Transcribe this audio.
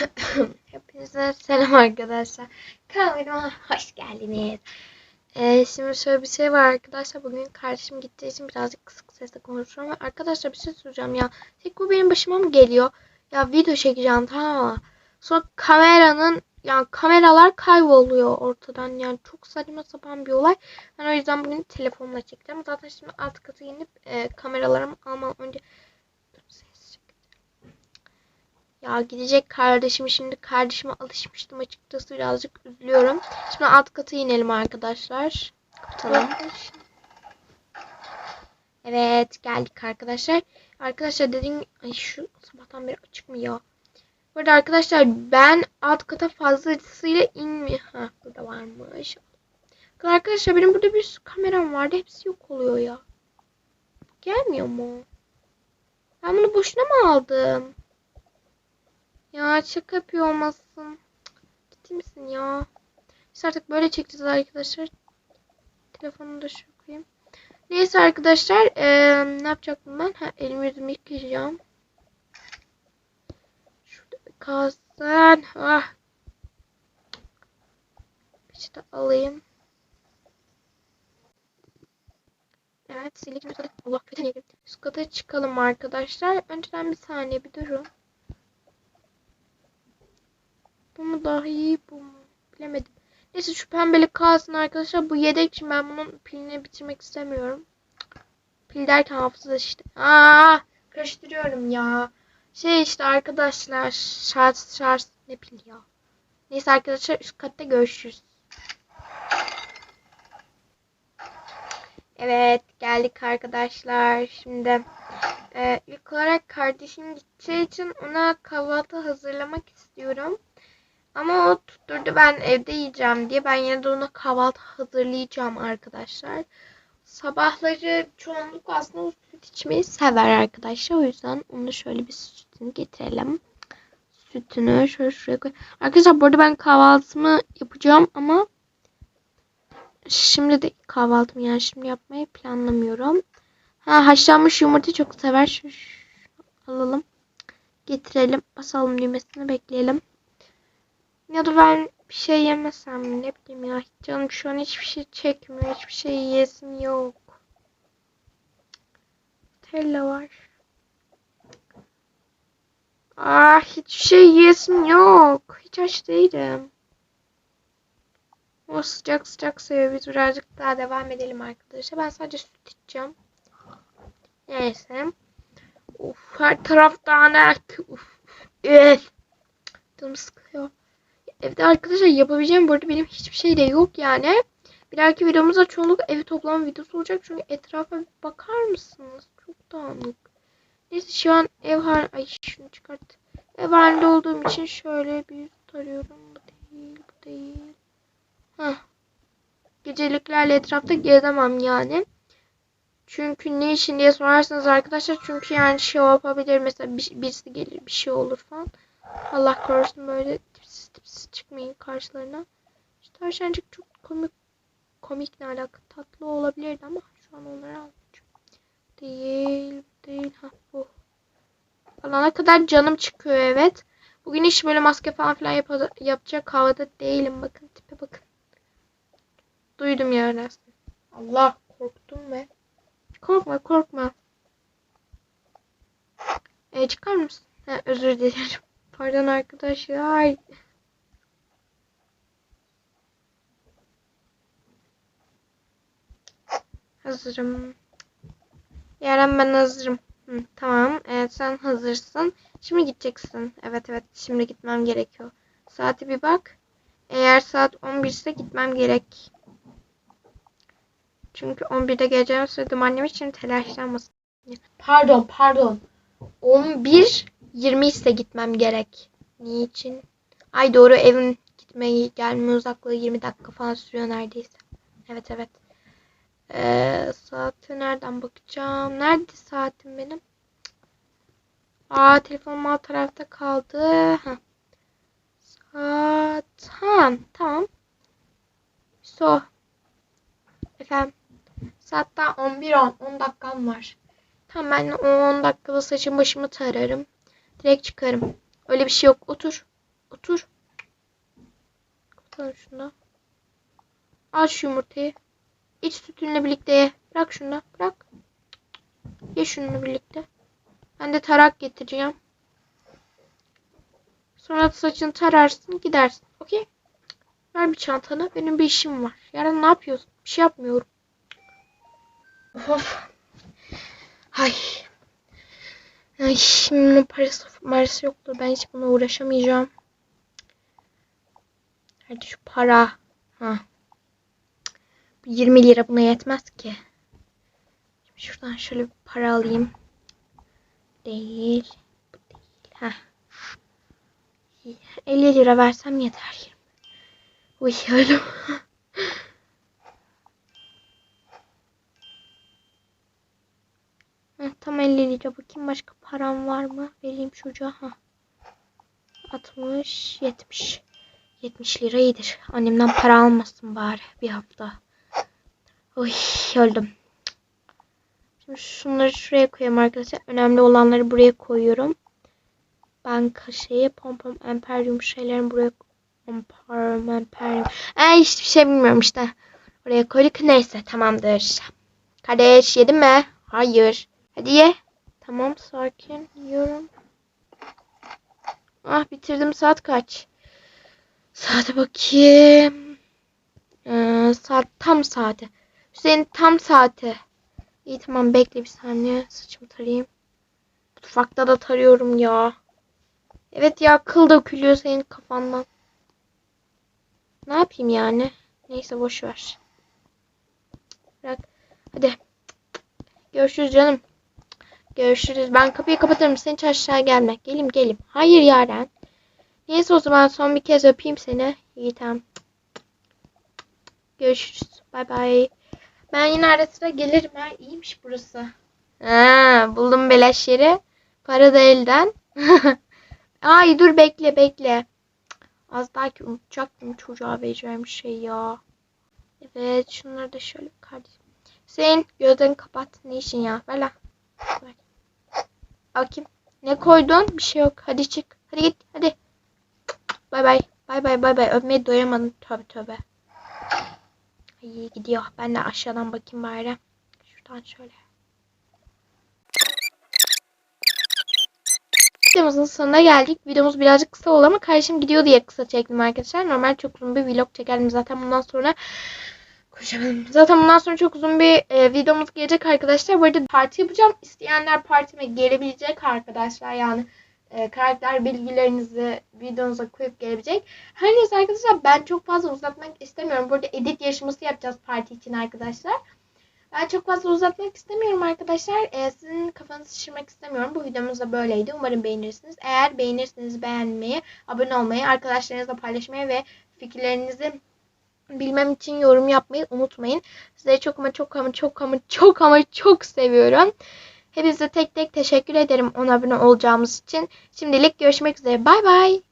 Hepinize selam arkadaşlar. Kanalıma hoş geldiniz. Ee, şimdi şöyle bir şey var arkadaşlar. Bugün kardeşim gittiği için birazcık kısık sesle konuşuyorum. Arkadaşlar bir şey soracağım ya. Tek bu benim başıma mı geliyor? Ya video çekeceğim tamam mı? Sonra kameranın yani kameralar kayboluyor ortadan. Yani çok saçma sapan bir olay. Ben o yüzden bugün telefonla çekeceğim. Zaten şimdi alt katı inip e, kameralarımı almadan önce. Ya gidecek kardeşim şimdi kardeşime alışmıştım açıkçası birazcık üzülüyorum. Şimdi alt kata inelim arkadaşlar. Kapatalım. Evet geldik arkadaşlar. Arkadaşlar dediğim ay şu sabahtan beri açık mı ya? Bu arada arkadaşlar ben alt kata fazlasıyla inmi. Ha burada varmış. Arkadaşlar benim burada bir kameram vardı. Hepsi yok oluyor ya. Gelmiyor mu? Ben bunu boşuna mı aldım? Ya şaka yapıyor olmasın. Ciddi misin ya? Biz artık böyle çekeceğiz arkadaşlar. Telefonu da şu koyayım. Neyse arkadaşlar. eee, ne yapacaktım ben? Ha, elimi yüzümü yıkayacağım. Şurada kalsın. Ah. İşte alayım. Evet silik. Allah kötü. Üst çıkalım arkadaşlar. Önceden bir saniye bir durun. Bu mu daha iyi bu mu? Bilemedim. Neyse şu pembeli kalsın arkadaşlar. Bu yedek için ben bunun pilini bitirmek istemiyorum. Pil derken hafıza işte. Aa, karıştırıyorum ya. Şey işte arkadaşlar şarj şarj ne pil ya. Neyse arkadaşlar üst katta görüşürüz. Evet geldik arkadaşlar. Şimdi e, ilk olarak kardeşim gideceği için ona kahvaltı hazırlamak istiyorum. Ama o tutturdu ben evde yiyeceğim diye. Ben yine de ona kahvaltı hazırlayacağım arkadaşlar. Sabahları çoğunluk aslında süt içmeyi sever arkadaşlar. O yüzden onu şöyle bir sütünü getirelim. Sütünü şöyle şuraya koy. Arkadaşlar bu arada ben kahvaltımı yapacağım ama şimdi de kahvaltımı yani şimdi yapmayı planlamıyorum. Ha haşlanmış yumurta çok sever. Şu, şu- alalım. Getirelim. Basalım düğmesini bekleyelim. Ya da ben bir şey yemesem? Ne bileyim ya. Canım şu an hiçbir şey çekmiyor. Hiçbir şey yiyesim yok. Tella var. Ah hiçbir şey yiyesim yok. Hiç aç değilim. O sıcak sıcak seviyor. Biz birazcık daha devam edelim arkadaşlar. Ben sadece süt içeceğim. Neyse. Uf, her taraf dağınık. Uf. Üf. Canım sıkıyor. Evde arkadaşlar yapabileceğim bu arada benim hiçbir şey de yok yani. Bir dahaki videomuzda çoğunlukla evi toplama videosu olacak. Çünkü etrafa bakar mısınız? Çok dağınık. Neyse şu an ev hal... Ay şunu çıkart. Ev halinde olduğum için şöyle bir tarıyorum. Bu değil, bu değil. Heh. Geceliklerle etrafta gezemem yani. Çünkü ne için diye sorarsanız arkadaşlar çünkü yani şey yapabilir mesela bir, birisi gelir bir şey olur falan. Allah korusun böyle tipsiz tipsiz çıkmayın karşılarına. İşte tavşancık çok komik komik ne alaka tatlı olabilirdi ama şu an onları almayacağım. Değil değil ha bu. Alana kadar canım çıkıyor evet. Bugün hiç böyle maske falan filan yap yapacak havada değilim bakın tipe bakın. Duydum ya resmen. Allah korktum ve korkma korkma. E, çıkar mısın? Ha, özür dilerim. Pardon arkadaşlar. Hazırım. Yaren ben hazırım. Hı, tamam. Evet sen hazırsın. Şimdi gideceksin. Evet evet şimdi gitmem gerekiyor. Saate bir bak. Eğer saat 11 ise gitmem gerek. Çünkü 11'de geleceğimi söyledim annem için telaşlanmasın. Pardon pardon. 11 20 ise gitmem gerek. Niçin? Ay doğru evin gitmeyi gelme uzaklığı 20 dakika falan sürüyor neredeyse. Evet evet. Ee, saate nereden bakacağım? Nerede saatim benim? Aa telefonum alt tarafta kaldı. Heh. Saat. Ha tamam. So. Efendim. Saat daha 11.10. 10 dakikam var. Tamam ben o 10 dakikada saçım başımı tararım. Direkt çıkarım. Öyle bir şey yok. Otur. Otur. Kapatalım şunu. Al şu yumurtayı. İç sütünle birlikte ye. Bırak şunu. Bırak. Ye şununla birlikte. Ben de tarak getireceğim. Sonra saçını tararsın gidersin. Okey? Ver bir çantanı. Benim bir işim var. Yarın ne yapıyorsun? Bir şey yapmıyorum. Of. Ay. Şimdi bunun parası, parası yoktur. Ben hiç buna uğraşamayacağım. Hadi şu para. Ha. Bu 20 lira buna yetmez ki. Şimdi şuradan şöyle bir para alayım. Değil. Bu değil. Heh. 50 lira versem yeter. Uy öldüm. Heh, tam 50 lira. Bakayım başka param var mı? Vereyim çocuğa. Ha. 60, 70. 70 lira iyidir. Annemden para almasın bari bir hafta. Uy öldüm. Şimdi şunları şuraya koyayım arkadaşlar. Önemli olanları buraya koyuyorum. Banka şeyi, pompom, emperyum şeylerini buraya Emperyum, emperyum. Ee, hiçbir şey bilmiyorum işte. Oraya koyduk. Neyse tamamdır. Kardeş yedin mi? Hayır. Hadi ye. Tamam sakin. Yiyorum. Ah bitirdim. Saat kaç? Saate bakayım. Ee, saat tam saati. Hüseyin tam saati. İyi tamam bekle bir saniye. Saçımı tarayayım. Mutfakta da tarıyorum ya. Evet ya kıl dökülüyor senin kafandan. Ne yapayım yani? Neyse boş ver. Bırak. Hadi. Görüşürüz canım. Görüşürüz. Ben kapıyı kapatırım. Sen hiç aşağı gelme. Gelim gelim. Hayır Yaren. Neyse o zaman son bir kez öpeyim seni. Tamam. Görüşürüz. Bay bay. Ben yine ara sıra gelirim. Ha. İyiymiş burası. Ha, buldum beleş yeri. Para da elden. Ay dur bekle bekle. Az daha ki unutacaktım çocuğa vereceğim şey ya. Evet şunları da şöyle kardeşim. Sen gözlerini kapat. Ne işin ya? Ver. Bakayım. Ne koydun? Bir şey yok. Hadi çık. Hadi git. Hadi. Bay bay. Bay bay bay bay. Öpmeye doyamadım. Tövbe tövbe. İyi gidiyor. Ben de aşağıdan bakayım bari. Şuradan şöyle. Videomuzun sonuna geldik. Videomuz birazcık kısa oldu ama kardeşim gidiyor diye kısa çektim arkadaşlar. Normal çok uzun bir vlog çekerdim zaten bundan sonra. Konuşamadım. Zaten bundan sonra çok uzun bir e, videomuz gelecek arkadaşlar. Bu arada parti yapacağım. İsteyenler partime gelebilecek arkadaşlar. Yani e, karakter bilgilerinizi videonuza koyup gelebilecek. Her neyse arkadaşlar ben çok fazla uzatmak istemiyorum. Burada edit yarışması yapacağız parti için arkadaşlar. Ben çok fazla uzatmak istemiyorum arkadaşlar. Ee, sizin kafanızı şişirmek istemiyorum. Bu videomuz da böyleydi. Umarım beğenirsiniz. Eğer beğenirseniz beğenmeyi, abone olmayı, arkadaşlarınızla paylaşmayı ve fikirlerinizi bilmem için yorum yapmayı unutmayın. Sizleri çok ama çok ama çok ama çok ama çok seviyorum. Hepinize tek tek teşekkür ederim 10 abone olacağımız için. Şimdilik görüşmek üzere. Bay bay.